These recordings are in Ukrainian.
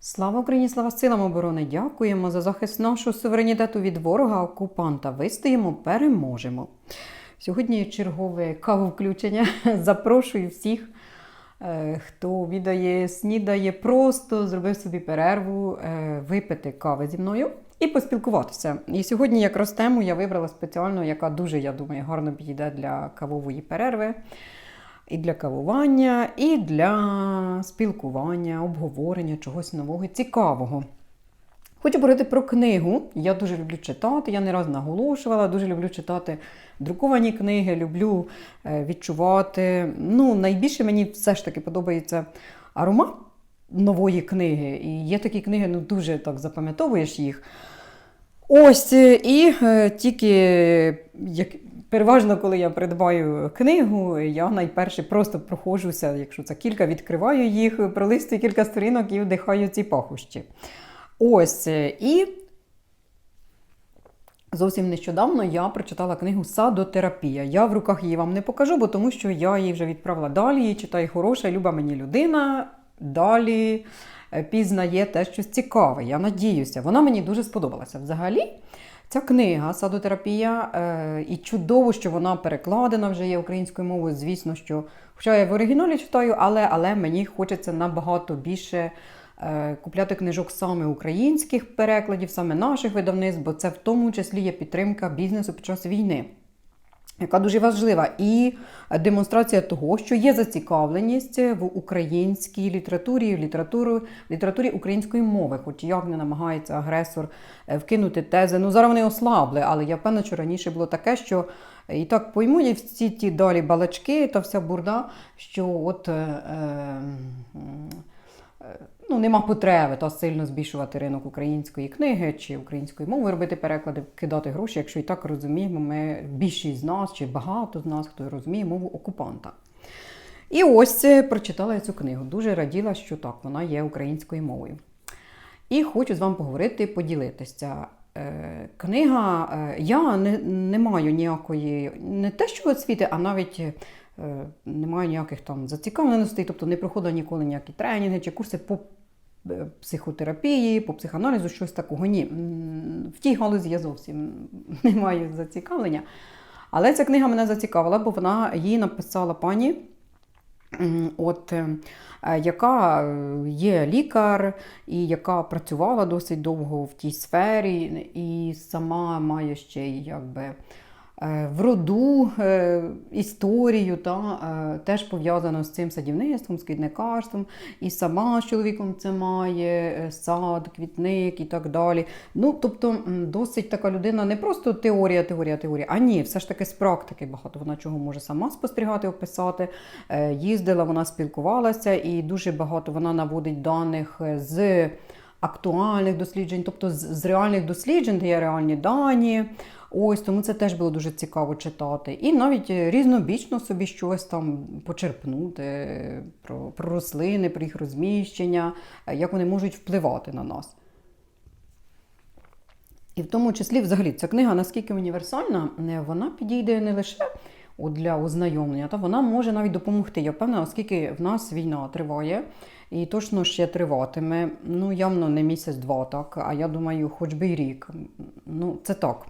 Слава Україні, слава силам оборони! Дякуємо за захист нашого суверенітету від ворога окупанта. Вистоїмо, переможемо. Сьогодні чергове кавовключення. Запрошую всіх, е, хто відає, снідає, просто зробив собі перерву, е, випити кави зі мною і поспілкуватися. І сьогодні якраз тему я вибрала спеціально, яка дуже, я думаю, гарно підійде для кавової перерви. І для кавування, і для спілкування, обговорення чогось нового цікавого. Хочу говорити про книгу. Я дуже люблю читати, я не раз наголошувала, дуже люблю читати друковані книги, люблю е, відчувати. Ну, найбільше мені все ж таки подобається аромат нової книги. І є такі книги, ну дуже так запам'ятовуєш їх. Ось, е, і е, тільки як, переважно, коли я придбаю книгу, я найперше просто проходжуся, якщо це кілька, відкриваю їх, пролистую кілька сторінок і вдихаю ці пахощі. Ось. е, І зовсім нещодавно я прочитала книгу Садотерапія. Я в руках її вам не покажу, бо тому що я її вже відправила далі, її читає хороша, люба мені людина. Далі е, пізнає те, щось цікаве. Я надіюся, вона мені дуже сподобалася. Взагалі, ця книга Садотерапія, е, і чудово, що вона перекладена вже є українською мовою. Звісно, що хоча я в оригіналі читаю, але, але мені хочеться набагато більше. е, Купляти книжок саме українських перекладів, саме наших видавництв, бо це в тому числі є підтримка бізнесу під час війни яка дуже важлива, і демонстрація того, що є зацікавленість в українській літературі, в літературі, літературі української мови, хоч як не намагається агресор е, вкинути тези. Ну зараз вони ослабли, але я впевнена, що раніше було таке, що і так поймуть всі ті далі балачки та вся бурда, що от. Е, е, е, Ну, нема потреби та сильно збільшувати ринок української книги чи української мови, робити переклади, кидати гроші, якщо і так розуміємо, ми більшість з нас чи багато з нас, хто розуміє мову окупанта. І ось е, прочитала я цю книгу. Дуже раділа, що так, вона є українською мовою. І хочу з вами поговорити, поділитися. Е, Книга, е, я не, не маю ніякої, не те, що освіти, а навіть немає ніяких там зацікавленостей, тобто не проходила ніколи ніякі тренінги чи курси по е, психотерапії, по психоаналізу, щось такого. Ні. В тій галузі я зовсім не маю зацікавлення. Але ця книга мене зацікавила, бо вона її написала пані. От, е, е, яка е, є лікар і яка працювала досить довго в тій сфері, і сама має ще якби е, в роду е, історію, та, е, теж пов'язано з цим садівництвом, з квітникарством, і сама з чоловіком це має, е, сад, квітник і так далі. Ну, тобто, досить така людина не просто теорія, теорія, теорія, а ні, все ж таки з практики багато. Вона чого може сама спостерігати, описати. Е, Їздила, вона спілкувалася, і дуже багато вона наводить даних е, з актуальних досліджень, тобто з, реальних досліджень, де є реальні дані. Ось тому це теж було дуже цікаво читати. І навіть е, різнобічно собі щось там почерпнути е, про, про рослини, про їх розміщення, е, як вони можуть впливати на нас. І в тому числі, взагалі, ця книга наскільки універсальна, вона підійде не лише для ознайомлення, та вона може навіть допомогти. Я впевнена, оскільки в нас війна триває і точно ще триватиме. Ну, явно не місяць-два, так. А я думаю, хоч би й рік. Ну, це так.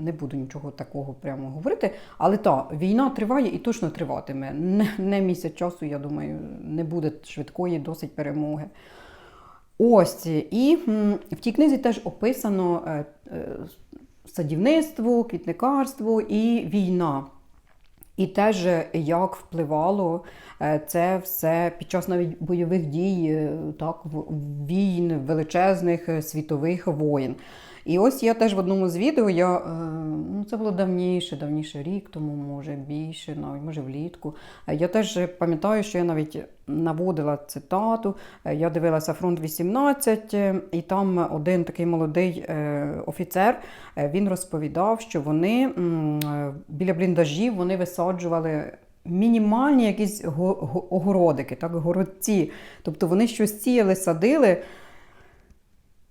Не буду нічого такого прямо говорити. Але так, війна триває і точно триватиме. Не, не місяць часу, я думаю, не буде швидкої досить перемоги. Ось, і в тій книзі теж описано е, е, садівництво, квітникарство і війна. І теж як впливало е, це все під час навіть бойових дій, е, так, війн, величезних е, світових воєн. І ось я теж в одному з відео, я, е, ну це було давніше, давніше рік, тому може більше, навіть може влітку. Е, Я теж пам'ятаю, що я навіть наводила цитату. Е, Я дивилася фронт 18, е, і там один такий молодий офіцер він розповідав, що вони біля бліндажів вони висаджували. Мінімальні якісь го- го- огородики, так, городці. Тобто вони щось сіяли, садили.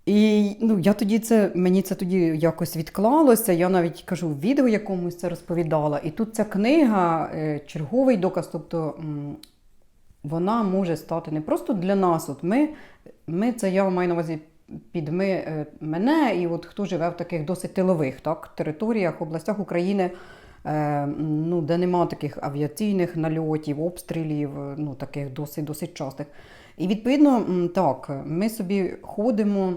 І ну, я тоді це, мені це тоді якось відклалося. Я навіть кажу, в відео якомусь це розповідала. І тут ця книга, е, черговий доказ, тобто вона може стати не просто для нас. От ми, ми це я маю на увазі під ми, е, мене, і от хто живе в таких досить тилових так, територіях, областях України, е, ну, де нема таких авіаційних нальотів, обстрілів, ну, таких досить досить частих. І відповідно, так, ми собі ходимо.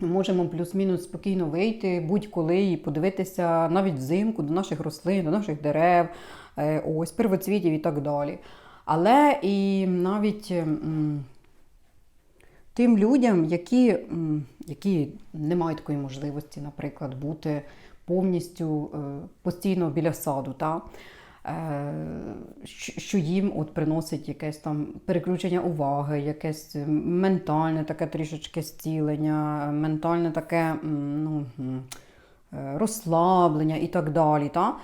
Можемо плюс-мінус спокійно вийти будь-коли і подивитися навіть взимку до наших рослин, до наших дерев, е, ось первоцвітів і так далі. Але і навіть тим людям, які, які не мають такої можливості, наприклад, бути повністю е, постійно біля саду, та? Е, що їм от приносить якесь там переключення уваги, якесь ментальне таке трішечки зцілення, ментальне таке ну, е, розслаблення і так далі. Та?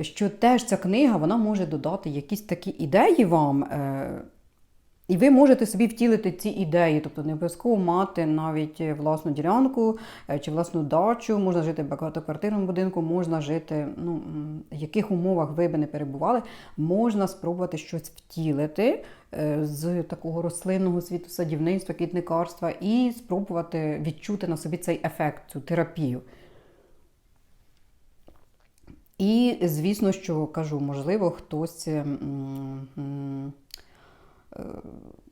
Що теж ця книга вона може додати якісь такі ідеї вам. Е, і ви можете собі втілити ці ідеї, тобто не обов'язково мати навіть власну ділянку е, чи власну дачу, можна жити в багатоквартирному будинку, можна жити, ну, в яких умовах ви би не перебували, можна спробувати щось втілити е, з такого рослинного світу, садівництва, квітникарства і спробувати відчути на собі цей ефект, цю терапію. І, звісно, що кажу, можливо, хтось. м, е,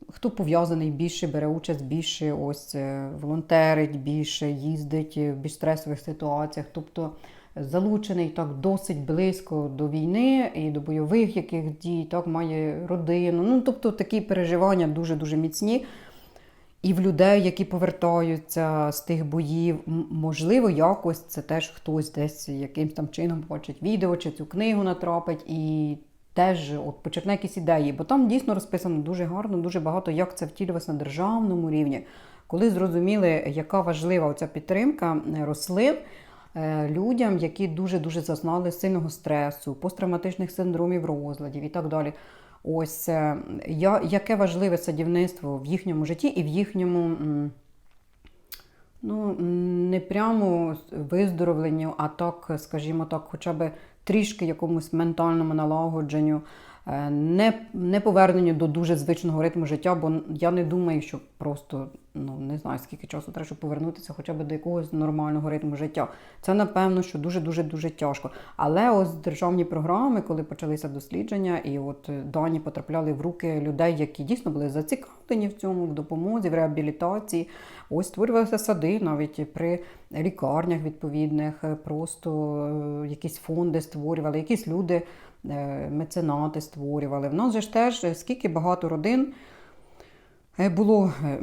Хто пов'язаний більше, бере участь більше, ось е, волонтерить більше, їздить в більш стресових ситуаціях, тобто залучений так досить близько до війни і до бойових яких дій, так має родину. Ну, тобто такі переживання дуже-дуже міцні. І в людей, які повертаються з тих боїв, можливо, якось це теж хтось десь якимсь там чином бачить відео чи цю книгу натрапить і теж от почерпне якісь ідеї, бо там дійсно розписано дуже гарно, дуже багато, як це втілювалося на державному рівні. Коли зрозуміли, яка важлива оця підтримка е, рослин е, людям, які дуже-дуже зазнали сильного стресу, посттравматичних синдромів розладів і так далі. Ось е, я, яке важливе садівництво в їхньому житті і в їхньому. Ну, не прямо виздоровленню, а так, скажімо так, хоча б трішки якомусь ментальному налагодженню, не, не поверненню до дуже звичного ритму життя, бо я не думаю, що просто ну не знаю, скільки часу треба, щоб повернутися хоча б до якогось нормального ритму життя. Це напевно, що дуже дуже дуже тяжко. Але ось державні програми, коли почалися дослідження, і от е, дані потрапляли в руки людей, які дійсно були зацікавлені в цьому, в допомозі, в реабілітації. Ось створювалися сади навіть при лікарнях відповідних, е, просто е, якісь фонди створювали, якісь люди, е, меценати створювали. В нас же ж теж е, скільки багато родин е, було. е,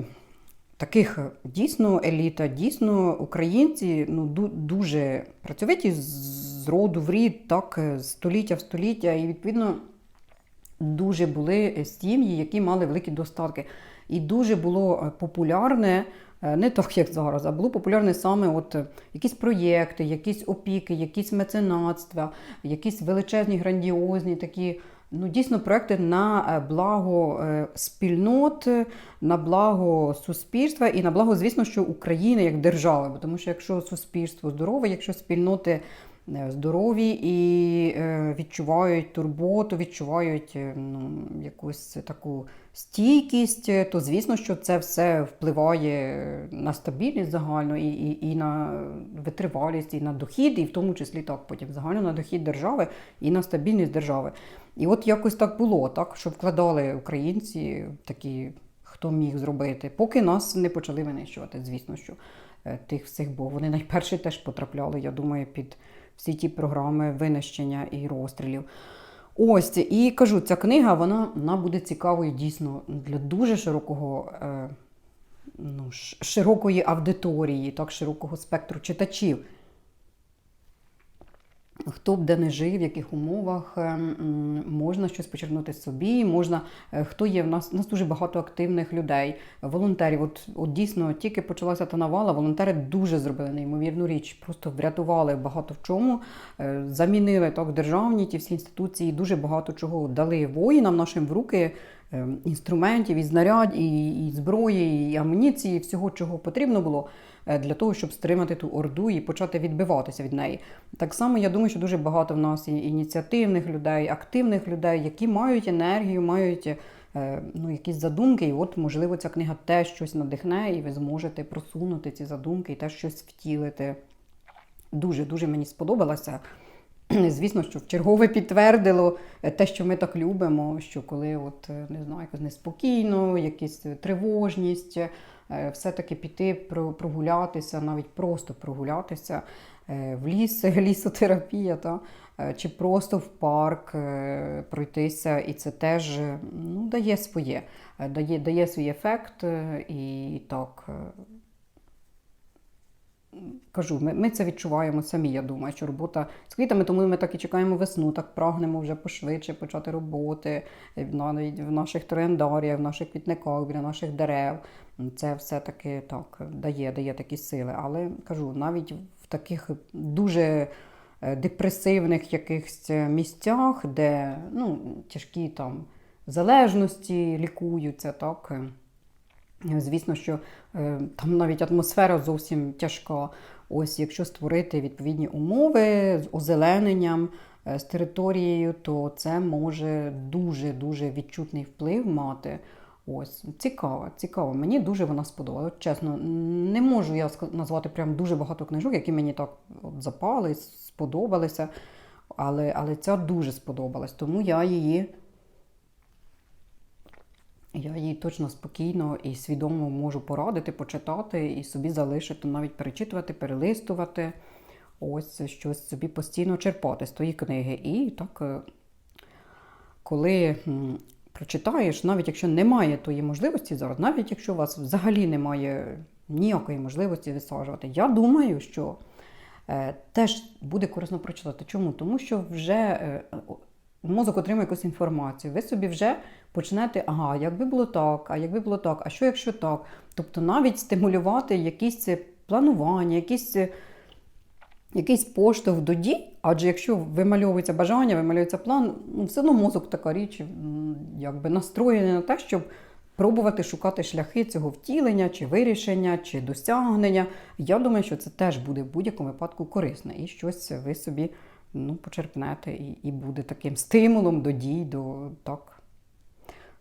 Таких е, дійсно еліта, дійсно українці ну, дуже працьовиті з- роду в рід, так, е, століття в століття, і відповідно дуже були е, сім'ї, які мали великі достатки. І дуже було е, популярне, е, не так як зараз, а було популярне саме от е, якісь проєкти, якісь опіки, якісь меценатства, якісь величезні, грандіозні такі. Ну, дійсно, проекти на е, благо е, спільнот, е, на благо суспільства і на благо, звісно, що України як держави. Тому що якщо суспільство здорове, якщо спільноти е, здорові і е, відчувають турботу, відчувають е, ну, якусь таку стійкість, е, то звісно, що це все впливає на стабільність загально і, і, і на витривалість, і на дохід, і в тому числі так потім загально на дохід держави і на стабільність держави. І от якось так було, так, що вкладали українці такі, хто міг зробити, поки нас не почали винищувати, звісно, що е, тих всіх, бо вони найперші теж потрапляли, я думаю, під всі ті програми винищення і розстрілів. Ось і кажу, ця книга вона, вона буде цікавою дійсно для дуже широкого, е, ну, широкої аудиторії, так, широкого спектру читачів. Хто б де не жив, в яких умовах е, можна щось почерпнути собі, можна е, хто є в нас. У нас дуже багато активних людей, волонтерів. От, от дійсно тільки почалася та навала, волонтери дуже зробили неймовірну річ, просто врятували багато в чому, е, замінили так державні ті всі інституції, дуже багато чого дали воїнам нашим в руки. Інструментів, і знарядь, і, і зброї, і амуніції, всього, чого потрібно було для того, щоб стримати ту орду і почати відбиватися від неї. Так само я думаю, що дуже багато в нас ініціативних людей, активних людей, які мають енергію, мають е, ну, якісь задумки, і от, можливо, ця книга теж щось надихне, і ви зможете просунути ці задумки і теж щось втілити. Дуже-дуже мені сподобалося. Звісно, що вчергове підтвердило е, те, що ми так любимо, що коли от, е, не знаю, якось неспокійно, якась е, тривожність, все-таки піти про- прогулятися, навіть просто прогулятися в ліс, лісотерапія, та, чи просто в парк пройтися, і це теж ну, дає своє, дає, дає свій ефект, і так. Е, Кажу, ми, ми це відчуваємо самі. Я думаю, що робота з квітами, тому ми так і чекаємо весну, так прагнемо вже пошвидше почати роботи е, навіть в наших трояндаріях, в наших квітниках, біля наших дерев. Це все-таки так дає, дає такі сили. Але кажу, навіть в таких дуже е, депресивних якихось місцях, де ну, тяжкі там залежності лікуються, так. Звісно, що е, там навіть атмосфера зовсім тяжка. Ось якщо створити відповідні умови з озелененням, е, з територією, то це може дуже-дуже відчутний вплив мати. Ось цікаво, цікаво. Мені дуже вона сподобалася. Чесно, не можу я назвати прям дуже багато книжок, які мені так от запали, сподобалися. Але, але ця дуже сподобалась, тому я її я її точно спокійно і свідомо можу порадити, почитати і собі залишити, навіть перечитувати, перелистувати, ось щось собі постійно черпати з тої книги. І так, е, коли прочитаєш, навіть якщо немає тої можливості зараз, навіть якщо у вас взагалі немає ніякої можливості висаджувати, я думаю, що е, теж буде корисно прочитати. Чому? Тому що вже е, мозок отримує якусь інформацію. Ви собі вже почнете, ага, якби було так, а якби було так, а що якщо так? Тобто навіть стимулювати якісь е, планування, якісь. Якийсь поштовх до дій, адже якщо вимальовується бажання, вимальовується план, ну, все одно мозок така річ, якби настроєний на те, щоб пробувати шукати шляхи цього втілення, чи вирішення, чи досягнення. Я думаю, що це теж буде в будь-якому випадку корисне. І щось ви собі ну, почерпнете і, і буде таким стимулом до дій, до, так,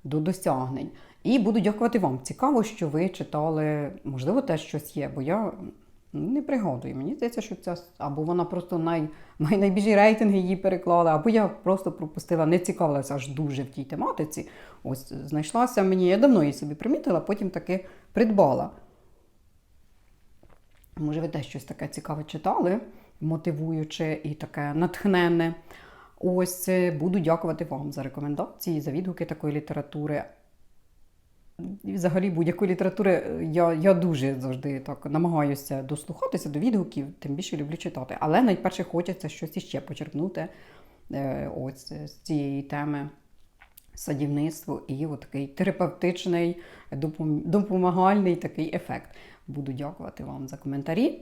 до досягнень. І буду дякувати вам. Цікаво, що ви читали, можливо, теж щось є, бо я не пригадую. Мені здається, що ця або вона просто най, найбільші рейтинги її переклала, або я просто пропустила, не цікавилася аж дуже в тій тематиці. Ось знайшлася мені, я давно її собі примітила, потім таки придбала. Може, ви теж щось таке цікаве читали, мотивуюче і таке натхненне. Ось е, буду дякувати вам за рекомендації, за відгуки такої літератури. І взагалі будь-якої літератури е, я, я дуже завжди так намагаюся дослухатися до відгуків, тим більше люблю читати. Але найперше хочеться щось іще почерпнути е, ось з цієї теми садівництво і такий терапевтичний, допомагальний такий ефект. Буду дякувати вам за коментарі.